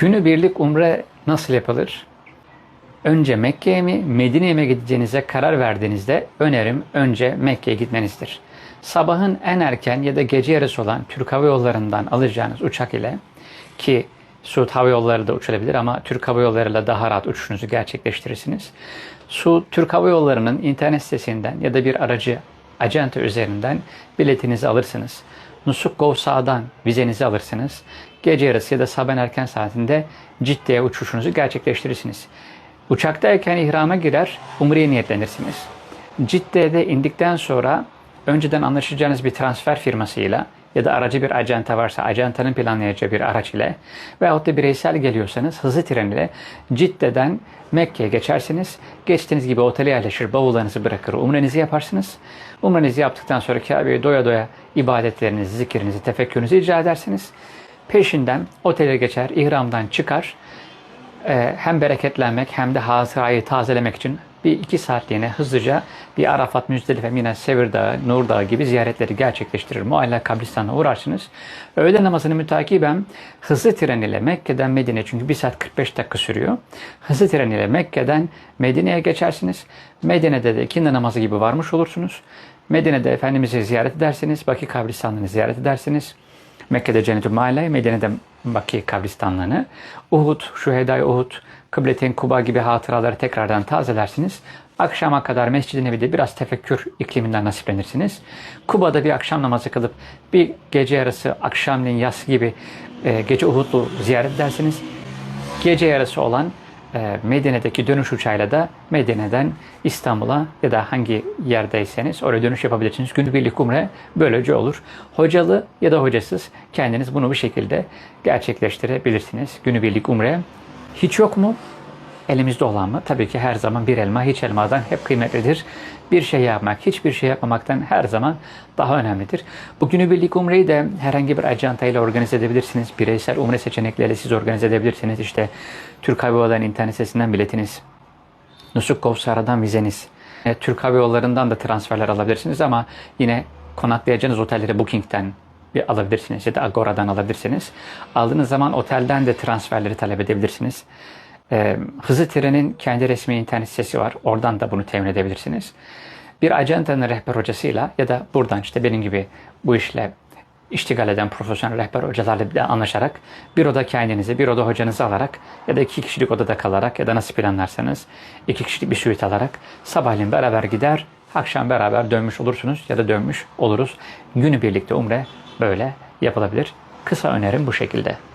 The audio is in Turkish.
Günübirlik umre nasıl yapılır? Önce Mekke'ye mi, Medine'ye mi gideceğinize karar verdiğinizde önerim önce Mekke'ye gitmenizdir. Sabahın en erken ya da gece yarısı olan Türk Hava Yolları'ndan alacağınız uçak ile ki Suud Hava Yolları da uçulabilir ama Türk Hava Yolları'yla daha rahat uçuşunuzu gerçekleştirirsiniz. Suud Türk Hava Yolları'nın internet sitesinden ya da bir aracı acente üzerinden biletinizi alırsınız. Nusuk Govsa'dan vizenizi alırsınız. Gece yarısı ya da sabah erken saatinde Cidde'ye uçuşunuzu gerçekleştirirsiniz. Uçaktayken ihrama girer, umreye niyetlenirsiniz. Cidde'de indikten sonra önceden anlaşacağınız bir transfer firmasıyla ya da aracı bir acenta varsa acentanın planlayacağı bir araç ile veyahut da bireysel geliyorsanız hızlı tren ile Cidde'den Mekke'ye geçersiniz. Geçtiğiniz gibi otele yerleşir, bavullarınızı bırakır, umrenizi yaparsınız. Umrenizi yaptıktan sonra Kabe'ye doya doya ibadetlerinizi, zikirinizi, tefekkürünüzü icra edersiniz. Peşinden otele geçer, ihramdan çıkar. Ee, hem bereketlenmek hem de hatırayı tazelemek için bir iki saatliğine hızlıca bir Arafat, Müzdelife, Mina, Sevir Dağı, Nur Dağı gibi ziyaretleri gerçekleştirir. Mualla kabristanına uğrarsınız. Öğle namazını mütakiben hızlı tren ile Mekke'den Medine çünkü 1 saat 45 dakika sürüyor. Hızlı tren ile Mekke'den Medine'ye geçersiniz. Medine'de de ikindi namazı gibi varmış olursunuz. Medine'de Efendimiz'i ziyaret edersiniz. Baki kabristanlığını ziyaret edersiniz. Mekke'de Cennet-ü Maale, Medine'de Baki kabristanlığını, Uhud, Şuhedai Uhud, Kıbletin Kuba gibi hatıraları tekrardan tazelersiniz. Akşama kadar Mescid-i Nebi'de biraz tefekkür ikliminden nasiplenirsiniz. Kuba'da bir akşam namazı kılıp bir gece yarısı akşamleyin yas gibi e, gece Uhud'u ziyaret edersiniz. Gece yarısı olan Medine'deki dönüş uçağıyla da Medine'den İstanbul'a ya da hangi yerdeyseniz oraya dönüş yapabilirsiniz. Günübirlik umre böylece olur. Hocalı ya da hocasız kendiniz bunu bu şekilde gerçekleştirebilirsiniz. Günübirlik umre hiç yok mu? Elimizde olan mı? Tabii ki her zaman bir elma hiç elmadan hep kıymetlidir. Bir şey yapmak, hiçbir şey yapmamaktan her zaman daha önemlidir. Bu günübirlik umreyi de herhangi bir acanta ile organize edebilirsiniz. Bireysel umre seçenekleriyle siz organize edebilirsiniz. İşte Türk Hava Yolları'nın internet sitesinden biletiniz. Nusuk Kovsara'dan vizeniz. E, Türk Hava Yolları'ndan da transferler alabilirsiniz ama yine konaklayacağınız otelleri Booking'ten bir alabilirsiniz ya da Agora'dan alabilirsiniz. Aldığınız zaman otelden de transferleri talep edebilirsiniz. Ee, hızlı trenin kendi resmi internet sitesi var. Oradan da bunu temin edebilirsiniz. Bir ajantanın rehber hocasıyla ya da buradan işte benim gibi bu işle iştigal eden profesyonel rehber hocalarla anlaşarak bir oda kendinize, bir oda hocanızı alarak ya da iki kişilik odada kalarak ya da nasıl planlarsanız iki kişilik bir suite alarak sabahleyin beraber gider, akşam beraber dönmüş olursunuz ya da dönmüş oluruz. Günü birlikte umre böyle yapılabilir. Kısa önerim bu şekilde.